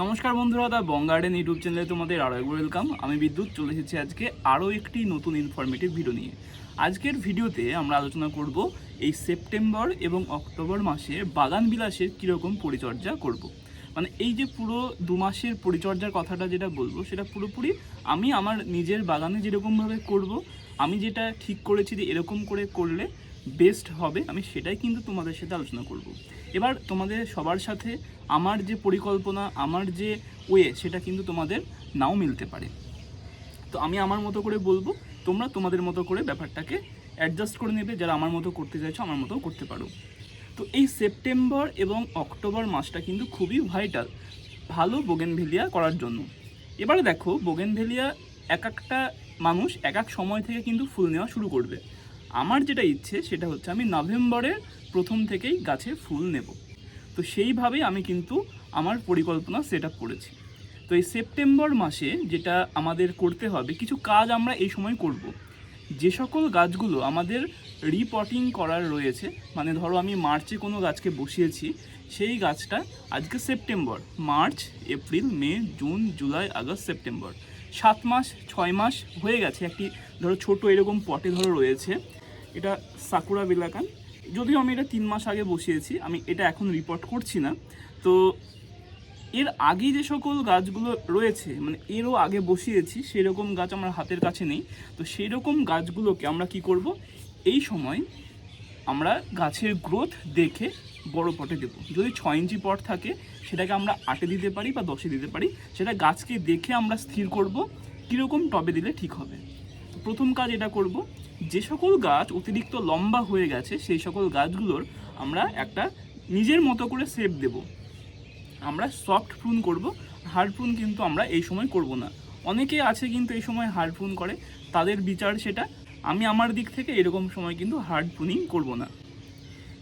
নমস্কার বন্ধুরা দা বং garden YouTube চ্যানেলে তোমাদের আরও একবার ওয়েলকাম আমি বিদ্যুৎ, চলে এসেছি আজকে আরও একটি নতুন ইনফরমেটিভ ভিডিও নিয়ে আজকের ভিডিওতে আমরা আলোচনা করব এই সেপ্টেম্বর এবং অক্টোবর মাসে বাগান বিলাসের কীরকম পরিচর্যা করব। মানে এই যে পুরো দু মাসের পরিচর্যার কথাটা যেটা বলব, সেটা পুরোপুরি আমি আমার নিজের বাগানে যেরকমভাবে করব, আমি যেটা ঠিক করেছি যে এরকম করে করলে বেস্ট হবে, আমি সেটাই কিন্তু তোমাদের সাথে আলোচনা করব। এবার তোমাদের সবার সাথে আমার যে পরিকল্পনা, আমার যে ওয়ে সেটা কিন্তু তোমাদের নাও মিলতে পারে। তো আমি আমার মতো করে বলব, তোমরা তোমাদের মতো করে ব্যাপারটাকে অ্যাডজাস্ট করে নেবে, যারা আমার মতো করতে চাইছো, আমার মতো করতে পারো। তো এই সেপ্টেম্বর এবং অক্টোবর মাসটা কিন্তু খুবই ভাইটাল ভালো বোগেনভেলিয়া করার জন্য। এবারে দেখো বোগেনভেলিয়া এক একটা মানুষ এক এক সময় থেকে কিন্তু ফুল নেওয়া শুরু করবে। আমার যেটা ইচ্ছে সেটা হচ্ছে আমি নভেম্বরের প্রথম থেকেই গাছে ফুল নেব। তো সেইভাবেই আমি কিন্তু আমার পরিকল্পনা সেট আপ করেছি। তো এই সেপ্টেম্বর মাসে যেটা আমাদের করতে হবে, কিছু কাজ আমরা এই সময় করব। যে সকল গাছগুলো আমাদের রিপটিং করার রয়েছে মানে ধরো আমি মার্চে কোনো গাছকে বসিয়েছি, সেই গাছটা আজকে September, March, April, May, June, July, August, September. সাত মাস, ছয় মাস হয়ে গেছে, একটি ধরো ছোট এরকম পটে ধরো রয়েছে। এটা সাকুরা বিলাকান যদিও আমি এটা তিন মাস আগে বসিয়েছি, আমি এটা এখন রিপোর্ট করছি না। তো এর আগে যে সকল গাছগুলো রয়েছে মানে এরও আগে বসিয়েছি, সেরকম গাছ আমার হাতের কাছে নেই। তো সেই রকম গাছগুলোকে আমরা কি করব? এই সময় আমরা গাছের গ্রোথ দেখে বড় পটে দেবো। যদি ছ ইঞ্চি পট থাকে, সেটাকে আমরা আটে দিতে পারি বা দশে দিতে পারি। সেটা গাছকে দেখে আমরা স্থির করব, কীরকম টবে দিলে ঠিক হবে। প্রথম কাজ এটা করব যে সকল গাছ অতিরিক্ত লম্বা হয়ে গেছে, সেই সকল গাছগুলোর আমরা একটা নিজের মতো করে শেপ দেব। আমরা সফট প্রুন করব হার্ড প্রুন কিন্তু আমরা এই সময় করব না। অনেকে আছে কিন্তু এই সময় হার্ড প্রুন করে, তাদের বিচার সেটা, আমি আমার দিক থেকে এরকম সময় কিন্তু হার্ড প্রুনিং করব না।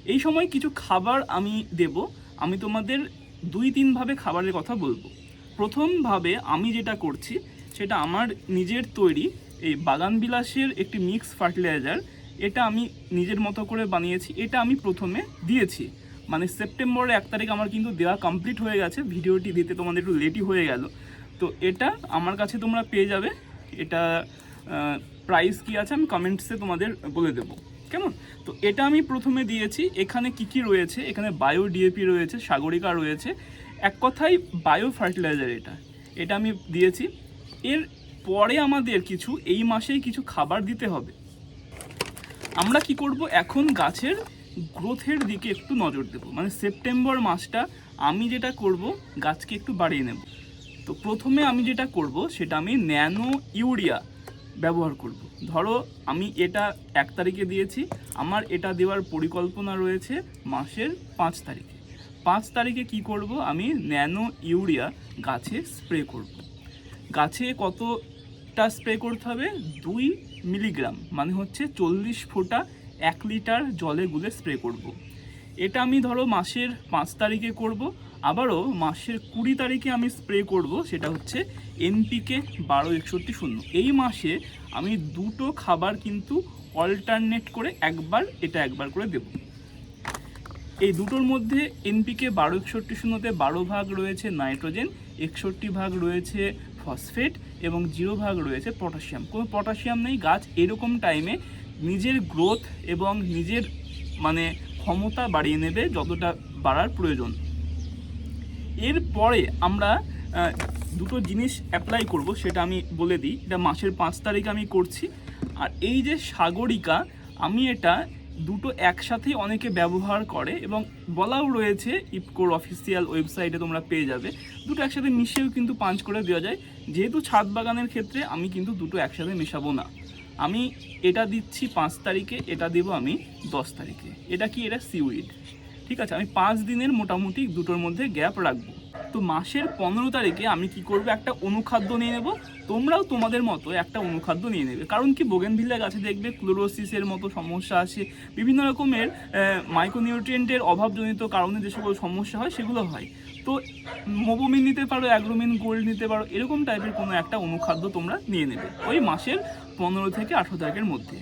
এই সময় কিছু খাবার আমি দেব, আমি তোমাদের দুই তিনভাবে খাবারের কথা বলব। প্রথমভাবে আমি যেটা করছি, সেটা আমার নিজের তৈরি এই বাগান বিলাসের একটি মিক্স ফার্টিলাইজার এটা আমি নিজের মতো করে বানিয়েছি, এটা আমি প্রথমে দিয়েছি। মানে সেপ্টেম্বরের এক তারিখ আমার কিন্তু দেওয়া কমপ্লিট হয়ে গেছে, ভিডিওটি দিতে তোমাদের একটু লেটই হয়ে গেল। তো এটা আমার কাছে তোমরা পেয়ে যাবে, এটা প্রাইস কি আছে আমি কমেন্টসে তোমাদের বলে দেবো। কেমন? তো এটা আমি প্রথমে দিয়েছি, এখানে কি কি রয়েছে? এখানে বায়ো ডিএপি রয়েছে, সাগরিকা রয়েছে, এক কথায় বায়ো ফার্টিলাইজার এটা। এটা আমি দিয়েছি। এর পরে আমাদের কিছু, এই মাসেই কিছু খাবার দিতে হবে। আমরা কি করব? এখন গাছের গ্রোথের দিকে একটু নজর দেব। মানে সেপ্টেম্বর মাসটা আমি যেটা করব, গাছকে একটু বাড়িয়ে নেব। তো প্রথমে আমি যেটা করব, সেটা আমি ন্যানো ইউরিয়া ব্যবহার করব। ধরো, আমি এটা এক তারিখে দিয়েছি, আমার এটা দেওয়ার পরিকল্পনা রয়েছে মাসের পাঁচ তারিখে। পাঁচ তারিখে কি করব? আমি ন্যানো ইউরিয়া গাছে স্প্রে করব। গাছে কতটা স্প্রে করতে হবে? দুই মিলিগ্রাম মানে হচ্ছে চল্লিশ ফোঁটা এক লিটার জলে গুলে স্প্রে করব। এটা আমি ধরো মাসের পাঁচ তারিখে করব, আবারও মাসের কুড়ি তারিখে আমি স্প্রে করব, সেটা হচ্ছে এনপিকে বারো একষট্টি শূন্য। এই মাসে আমি দুটো খাবার কিন্তু অল্টারনেট করে একবার, এটা একবার করে দেব। এই দুটোর মধ্যে এনপিকে বারো একষট্টি শূন্যতে বারো ভাগ রয়েছে নাইট্রোজেন, একষট্টি ভাগ রয়েছে ফসফেট এবং জিরো ভাগ রয়েছে পটাশিয়াম। কোনো পটাশিয়াম নেই, গাছ এরকম টাইমে নিজের গ্রোথ এবং নিজের মানে ক্ষমতা বাড়িয়ে নেবে যতটা বাড়ার প্রয়োজন। এরপরে আমরা দুটো জিনিস অ্যাপ্লাই করব, সেটা আমি বলে দিই। এটা মাসের পাঁচ তারিখ আমি করছি। আর এই যে সাগরিকা, আমি এটা দুটো একসাথেই অনেকে ব্যবহার করে এবং বলাও রয়েছে ইপকোর অফিসিয়াল ওয়েবসাইটে তোমরা পেয়ে যাবে। দুটো একসাথে মিশিয়েও কিন্তু পাঞ্চ করে দেওয়া যায়। যেহেতু ছাদ বাগানের ক্ষেত্রে আমি কিন্তু দুটো একসাথে মেশাবো না। আমি এটা দিচ্ছি পাঁচ তারিখে, এটা দেব আমি দশ তারিখে। এটা কি? এটা সিউইড। ঠিক আছে, আমি পাঁচ দিনের মোটামুটি দুটোর মধ্যে গ্যাপ রাখব। তো মাসের পনেরো তারিখে আমি কি করব? একটা অনুখাদ্য নিয়ে নেব। তোমরাও তোমাদের মতো একটা অনুখাদ্য নিয়ে নেবে। কারণ কি, বোগেনভিল্লা গাছে দেখবে ক্লোরোসিসের মতো সমস্যা আছে বিভিন্ন রকমের মাইক্রোনিউট্রিয়েন্টের অভাবজনিত কারণে যে সকল সমস্যা হয়, সেগুলো হয়। তো মোবোমিন নিতে পারো, অ্যাগ্রোমিন গোল্ড নিতে পারো, এরকম টাইপের কোনো একটা অনুখাদ্য তোমরা নিয়ে নেবে ওই মাসের পনেরো থেকে আঠেরো তারিখের মধ্যে।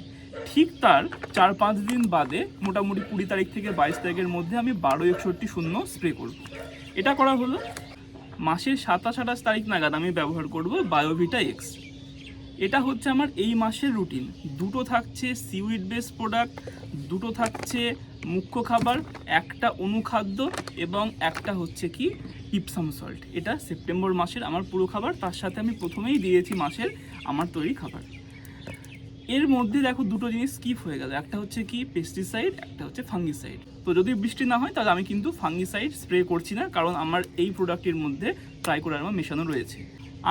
ঠিক তার চার পাঁচ দিন বাদে মোটামুটি কুড়ি তারিখ থেকে বাইশ তারিখের মধ্যে আমি বারো একষট্টি শূন্য স্প্রে করব। এটা করা হলো মাসের সাতাশ আঠাশ তারিখ নাগাদ আমি ব্যবহার করব বায়োভিটা এক্স এটা হচ্ছে আমার এই মাসের রুটিন দুটো থাকছে সিউইড বেস প্রোডাক্ট দুটো থাকছে মুখ্য খাবার, একটা অনুখাদ্য এবং একটা হচ্ছে কি ইপসাম সল্ট এটা সেপ্টেম্বর মাসের আমার পুরো খাবার, তার সাথে আমি প্রথমেই দিয়েছি মাসের আমার তৈরি খাবার। এর মধ্যে দেখো দুটো জিনিস স্কিপ হয়ে গেল। একটা হচ্ছে কি পেস্টিসাইড একটা হচ্ছে ফাঙ্গিসাইড তো যদি বৃষ্টি না হয়, তাহলে আমি কিন্তু ফাঙ্গিসাইড স্প্রে করছি না, কারণ আমার এই প্রোডাক্টের মধ্যে ট্রাইকোডার্মা মেশানো রয়েছে।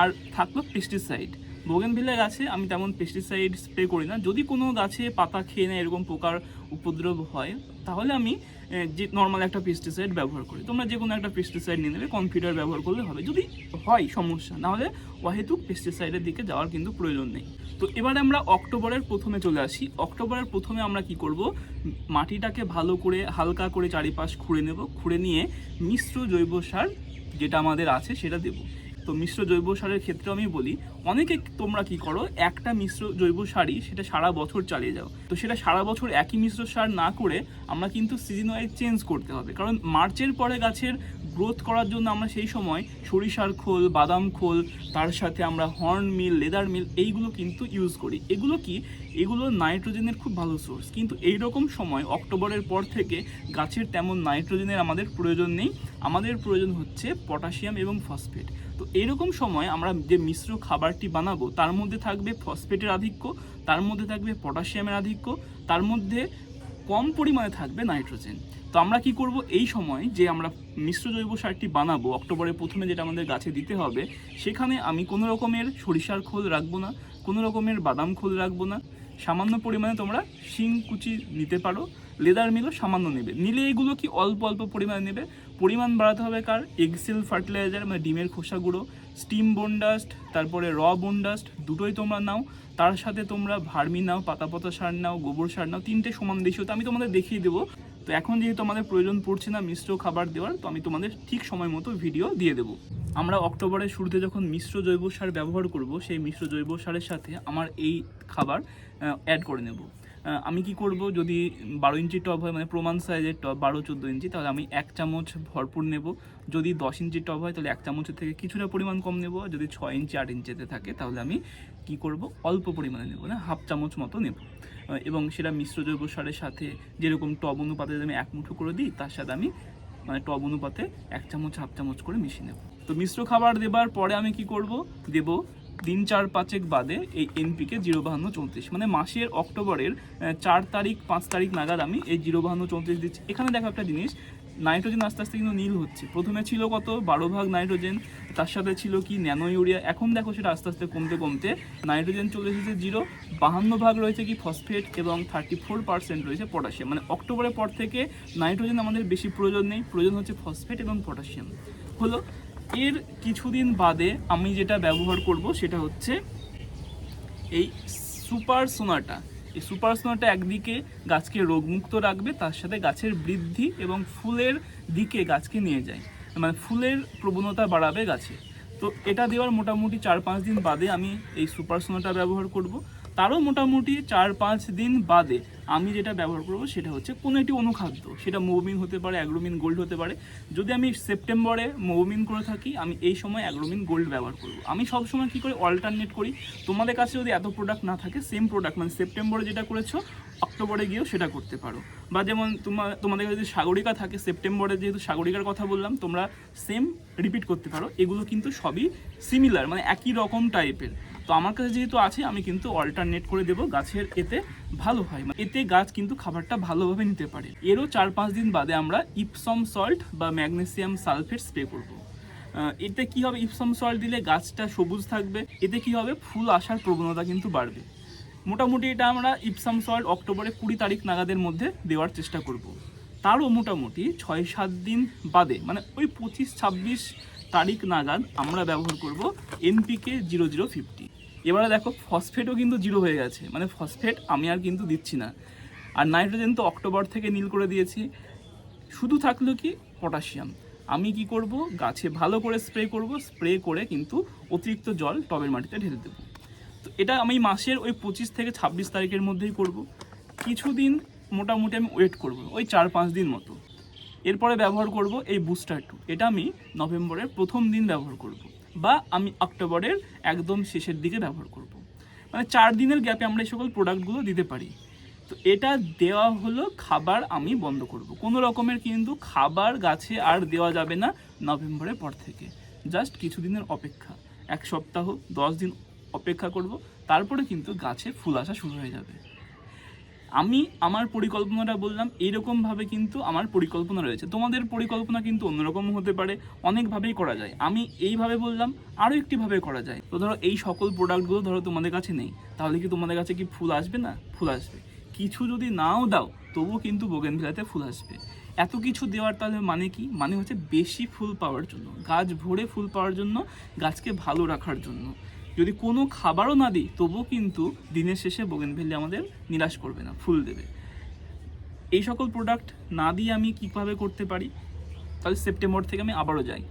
আর থাকল পেস্টিসাইড বোগেনভিলা গাছে আমি তেমন পেস্টিসাইড স্প্রে করি না। যদি কোনো গাছে পাতা খেয়ে নেয়, এরকম পোকার উপদ্রব হয়, তাহলে আমি যে নর্মাল একটা পেস্টিসাইড ব্যবহার করি। তোমরা যে কোনো একটা পেস্টিসাইড নিয়ে নেবে কনফিডার ব্যবহার করলে হবে। যদি হয় সমস্যা, নাহলে অহেতুক পেস্টিসাইডের দিকে যাওয়ার কিন্তু প্রয়োজন নেই। তো এবারে আমরা অক্টোবরের প্রথমে চলে আসি। অক্টোবরের প্রথমে আমরা কি করব? মাটিটাকে ভালো করে, হালকা করে চারিপাশ খুঁড়ে নেব। খুঁড়ে নিয়ে মিশ্র জৈব সার যেটা আমাদের আছে, সেটা দেবো। তো মিশ্র জৈব সারের ক্ষেত্রে আমি বলি, অনেকে তোমরা কি করো, একটা মিশ্র জৈব সারই সেটা সারা বছর চালিয়ে যাও। তো সেটা সারা বছর একই মিশ্র সার না করে আমরা কিন্তু সিজন ওয়াইজ চেঞ্জ করতে হবে। কারণ মার্চের পরে গাছের গ্রোথ করার জন্য আমরা সেই সময় সরিষার খোল, বাদাম খোল, তার সাথে আমরা হর্ন মিল লেদার মিল এইগুলো কিন্তু ইউজ করি। এগুলো কি? এগুলো নাইট্রোজেনের খুব ভালো সোর্স কিন্তু এই রকম সময় অক্টোবরের পর থেকে গাছের তেমন নাইট্রোজেনের আমাদের প্রয়োজন নেই। আমাদের প্রয়োজন হচ্ছে পটাশিয়াম এবং ফসফেট তো এরকম সময় আমরা যে মিশ্র খাবারটি বানাবো, তার মধ্যে থাকবে ফসফেটের আধিক্য, তার মধ্যে থাকবে পটাশিয়ামের আধিক্য, তার মধ্যে কম পরিমাণে থাকবে নাইট্রোজেন। তো আমরা কি করব এই সময় যে আমরা মিশ্র জৈব সারটি বানাবো, অক্টোবরের প্রথমে যেটা আমাদের গাছে দিতে হবে, সেখানে আমি কোনো রকমের সরিষার খোল রাখব না, কোনো রকমের বাদাম খোল রাখব না সামান্য পরিমাণে তোমরা শিং কুচি নিতে পারো লেদার মিলও সামান্য নেবে। নিলে এগুলো কি অল্প অল্প পরিমাণে নেবে? পরিমাণ বাড়াতে হবে কার? এক্সেল ফার্টিলাইজার মানে ডিমের খোসা গুঁড়ো স্টিম বোনডাস্ট তারপরে র বোনডাস্ট দুটোই তোমরা নাও। তার সাথে তোমরা ভার্মি নাও পাতা পাতা সার নাও, গোবর সার নাও, তিনটে সমান দেশীয়। তো আমি তোমাদের দেখিয়ে দেবো। তো এখন যেহেতু আমাদের প্রয়োজন পড়ছে না মিশ্র খাবার দেওয়ার, তো আমি তোমাদের ঠিক সময় মতো ভিডিও দিয়ে দেবো। আমরা অক্টোবরের শুরুতে যখন মিশ্র জৈব সার ব্যবহার করব, সেই মিশ্র জৈব সারের সাথে আমার এই খাবার অ্যাড করে নেব। আমি কি করব? যদি বারো ইঞ্চি টব হয় মানে প্রমাণ সাইজের টব, বারো, চোদ্দ ইঞ্চি, তাহলে আমি এক চামচ ভরপুর নেব। যদি দশ ইঞ্চি টব হয়, তাহলে এক চামচের থেকে কিছুটা পরিমাণ কম নেব। যদি ছয় ইঞ্চি, আট ইঞ্চিতে থাকে, তাহলে আমি কি করব? অল্প পরিমাণে নেব, না? হাফ চামচ মতো নেব। এবং সেটা মিশ্র জৈব সারের সাথে যেরকম টব অনুপাতে আমি এক মুঠো করে দিই, তার সাথে আমি মানে টব অনুপাতে এক চামচ, হাফ চামচ করে মিশিয়ে নেব। তো মিশ্র খাবার দেবার পরে আমি কি করব? দেব তিন চার পাঁচেক বাদে এই এনপিকে জিরো বাহান্ন চৌত্রিশ। মানে মাসের অক্টোবরের চার তারিখ, পাঁচ তারিখ নাগাদ আমি এই জিরো বাহান্ন চৌত্রিশ দিচ্ছি। এখানে দেখো একটা জিনিস নাইট্রোজেন আস্তে আস্তে কিন্তু নীল হচ্ছে। প্রথমে ছিল কত? বারো ভাগ নাইট্রোজেন, তার সাথে ছিল কি? ন্যানো ইউরিয়া এখন দেখো সেটা আস্তে আস্তে কমতে কমতে নাইট্রোজেন চলে এসেছে জিরো। বাহান্ন ভাগ রয়েছে কি? ফসফেট এবং থার্টি ফোর পার্সেন্ট রয়েছে পটাশিয়াম। মানে অক্টোবরের পর থেকে নাইট্রোজেন আমাদের বেশি প্রয়োজন নেই। প্রয়োজন হচ্ছে ফসফেট এবং পটাশিয়াম। হলো, এর কিছুদিন বাদে আমি যেটা ব্যবহার করব সেটা হচ্ছে এই সুপার সোনাটা। এই সুপার স্নোটা একদিকে গাছকে রোগমুক্ত রাখবে, তার সাথে গাছের বৃদ্ধি এবং ফুলের দিকে গাছকে নিয়ে যায়। মানে ফুলের প্রবণতা বাড়াবে গাছে। তো এটা দেওয়ার মোটামুটি চার পাঁচ দিন বাদে আমি এই সুপার স্নোটা ব্যবহার করব। তারও মোটামুটি চার পাঁচ দিন বাদে আমি যেটা ব্যবহার করব সেটা হচ্ছে কোনো একটি অনুখাদ্য। সেটা মৌমিন হতে পারে, অ্যাগ্রোমিন গোল্ড হতে পারে। যদি আমি সেপ্টেম্বরে মৌমিন করে থাকি, আমি এই সময় অ্যাগ্রোমিন গোল্ড ব্যবহার করব। আমি সব সময় কী করে? অল্টারনেট করি। তোমাদের কাছে যদি এত প্রোডাক্ট না থাকে সেম প্রোডাক্ট মানে সেপ্টেম্বরে যেটা করেছ, অক্টোবরে গিয়েও সেটা করতে পারো। বা যেমন তোমার তোমাদের যদি সাগরিকা থাকে, সেপ্টেম্বরে যেহেতু সাগরিকার কথা বললাম, তোমরা সেম রিপিট করতে পারো। এগুলো কিন্তু সবই সিমিলার মানে একই রকম টাইপের তো আমার কাছে যেহেতু আছে, আমি কিন্তু অল্টারনেট করে দেবো গাছের এতে ভালো হয়। মানে এতে গাছ কিন্তু খাবারটা ভালোভাবে নিতে পারে। এরও চার পাঁচ দিন বাদে আমরা ইপসম সল্ট বা ম্যাগনেসিয়াম সালফেট স্প্রে করব। এতে কি হবে? ইপসম সল্ট দিলে গাছটা সবুজ থাকবে। এতে কি হবে? ফুল আসার প্রবণতা কিন্তু বাড়বে। মোটামুটি এটা আমরা ইপসাম সল্ট অক্টোবরে কুড়ি তারিখ নাগাদের মধ্যে দেওয়ার চেষ্টা করব। তারও মোটামুটি ছয় সাত দিন বাদে মানে ওই পঁচিশ ছাব্বিশ তারিখ নাগাদ আমরা ব্যবহার করব এনপিকে জিরো জিরো ফিফটি এবারে দেখো ফসফেটও কিন্তু জিরো হয়ে গেছে। মানে ফসফেট আমি আর কিন্তু দিচ্ছি না। আর নাইট্রোজেন তো অক্টোবর থেকে নীল করে দিয়েছি। শুধু থাকল কি? পটাশিয়াম আমি কি করব? গাছে ভালো করে স্প্রে করব। স্প্রে করে কিন্তু অতিরিক্ত জল টবের মাটিতে ঢেলে দেবো। তো এটা আমি মাসের ওই পঁচিশ থেকে ছাব্বিশ তারিখের মধ্যেই করব। কিছুদিন মোটামুটি আমি ওয়েট করব, ওই চার পাঁচ দিন মতো। এরপরে ব্যবহার করব এই বুস্টার টু। এটা আমি নভেম্বরের প্রথম দিন ব্যবহার করব। বা আমি অক্টোবরের একদম শেষের দিকে ব্যবহার করব। মানে চার দিনের গ্যাপে আমরা এই সকল প্রোডাক্টগুলো দিতে পারি। তো এটা দেওয়া হলো খাবার আমি বন্ধ করব। কোনো রকমের কিন্তু খাবার গাছে আর দেওয়া যাবে না নভেম্বরের পর থেকে। জাস্ট কিছুদিনের অপেক্ষা। এক সপ্তাহ, দশ দিন অপেক্ষা করব। তারপরে কিন্তু গাছে ফুল আসা শুরু হয়ে যাবে। আমি আমার পরিকল্পনাটা বললাম, এইরকমভাবে কিন্তু আমার পরিকল্পনা রয়েছে। তোমাদের পরিকল্পনা কিন্তু অন্যরকম হতে পারে, অনেকভাবেই করা যায়। আমি এইভাবে বললাম, আরও একটিভাবে করা যায়। তো ধরো, এই সকল প্রোডাক্টগুলো ধরো তোমাদের কাছে নেই, তাহলে কি তোমাদের কাছে কি ফুল আসবে না? ফুল আসবে। কিছু যদি নাও দাও, তবুও কিন্তু বোগেনভিলাতে ফুল আসবে। এত কিছু দেওয়ার তাহলে মানে কি? মানে হচ্ছে বেশি ফুল পাওয়ার জন্য, গাছ ভরে ফুল পাওয়ার জন্য, গাছকে ভালো রাখার জন্য। যদি কোনো খাবারও না দিই, তবুও কিন্তু দিনের শেষে বোগেনভেলি আমাদের নিরাশ করবে না, ফুল দেবে। এই সকল প্রোডাক্ট না দিয়ে আমি কীভাবে করতে পারি? তাহলে সেপ্টেম্বর থেকে আমি আবারও যাই।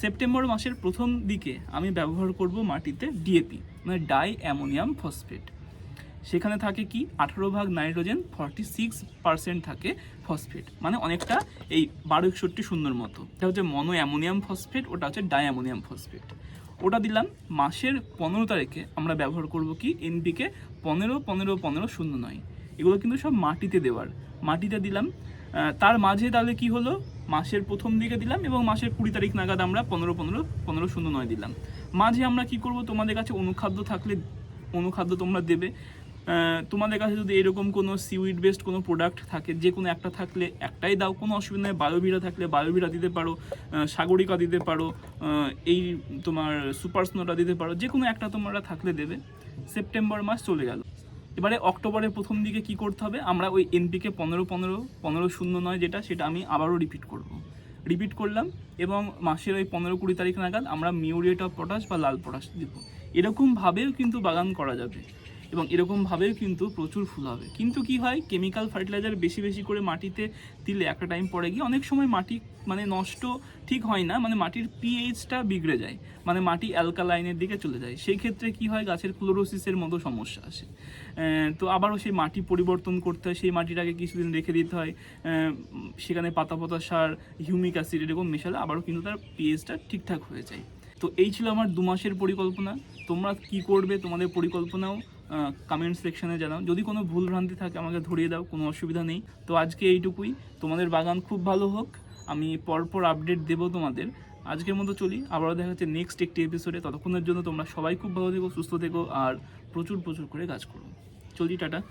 সেপ্টেম্বর মাসের প্রথম দিকে আমি ব্যবহার করব মাটিতে ডিএপি মানে ডাই অ্যামোনিয়াম ফসফেট সেখানে থাকে কি? আঠারো ভাগ নাইট্রোজেন ফর্টি সিক্স পার্সেন্ট থাকে ফসফেট মানে অনেকটা এই বারো একষট্টি শূন্যর মতো। এটা হচ্ছে মনো অ্যামোনিয়াম ফসফেট ওটা হচ্ছে ডাই অ্যামোনিয়াম ফসফেট ওটা দিলাম মাসের পনেরো তারিখে আমরা ব্যবহার করব কি এনপিকে পনেরো পনেরো পনেরো, শূন্য নয়। এগুলো কিন্তু সব মাটিতে দেওয়ার। মাটিতে দিলাম তার মাঝে তাহলে কি হলো? মাসের প্রথম দিকে দিলাম এবং মাসের কুড়ি তারিখ নাগাদ আমরা পনেরো পনেরো পনেরো, শূন্য, নয় দিলাম। মাঝে আমরা কি করব? তোমাদের কাছে অনুখাদ্য থাকলে অনুখাদ্য তোমরা দেবে। তোমাদের কাছে যদি এরকম কোনো সিউইড বেসড কোনো প্রোডাক্ট থাকে, যে কোনো একটা থাকলে একটাই দাও, কোনো অসুবিধা নেই। বায়োভিরা থাকলে বায়োভিরা দিতে পারো সাগরিকা দিতে পারো এই তোমার সুপার স্নোটা দিতে পারো, যে কোনো একটা তোমরা থাকলে দেবে। সেপ্টেম্বর মাস চলে গেল। এবারে অক্টোবরের প্রথম দিকে কি করতে হবে? আমরা ওই এনপিকে পনেরো পনেরো পনেরো শূন্য নয় যেটা, সেটা আমি আবারও রিপিট করব। রিপিট করলাম এবং মাসের ওই পনেরো কুড়ি তারিখ নাগাদ আমরা মিউরিয়েট অফ পটাশ বা লাল পটাশ দিব। এরকমভাবেও কিন্তু বাগান করা যাবে। এবং এরকমভাবেও কিন্তু প্রচুর ফুল হবে। কিন্তু কি হয় কেমিক্যাল ফার্টিলাইজার বেশি বেশি করে মাটিতে দিলে একটা টাইম পরে গিয়ে অনেক সময় মাটি মানে নষ্ট ঠিক হয় না মানে মাটির পিএইচটা বিগড়ে যায় মানে মাটি অ্যালকালাইনের দিকে চলে যায়। সেই ক্ষেত্রে কি হয়, গাছের ক্লোরোসিসের মতো সমস্যা আসে। তো আবারও সেই মাটি পরিবর্তন করতে হয়, সেই মাটিটাকে কিছুদিন রেখে দিতে হয়। সেখানে পাতা পাতা সার হিউমিক অ্যাসিড এরকম মেশালে আবারও কিন্তু তার পিএইচটা ঠিকঠাক হয়ে যায়। তো এই ছিল আমার দু মাসের পরিকল্পনা। তোমরা কি করবে, তোমাদের পরিকল্পনাও কমেন্ট সেকশনে জানাও। যদি কোনো ভুল ভ্রান্তি থাকে, আমাকে ধরিয়ে দাও, কোনো অসুবিধা নেই। তো আজকে এইটুকুই। তোমাদের বাগান খুব ভালো হোক। আমি পরপর আপডেট দেবো তোমাদের। আজকের মতো চলি। আবারও দেখা হচ্ছে নেক্সট একটি এপিসোডে ততক্ষণের জন্য তোমরা সবাই খুব ভালো থেকো, সুস্থ থেকো, আর প্রচুর প্রচুর করে কাজ করো। চলি, টাটা।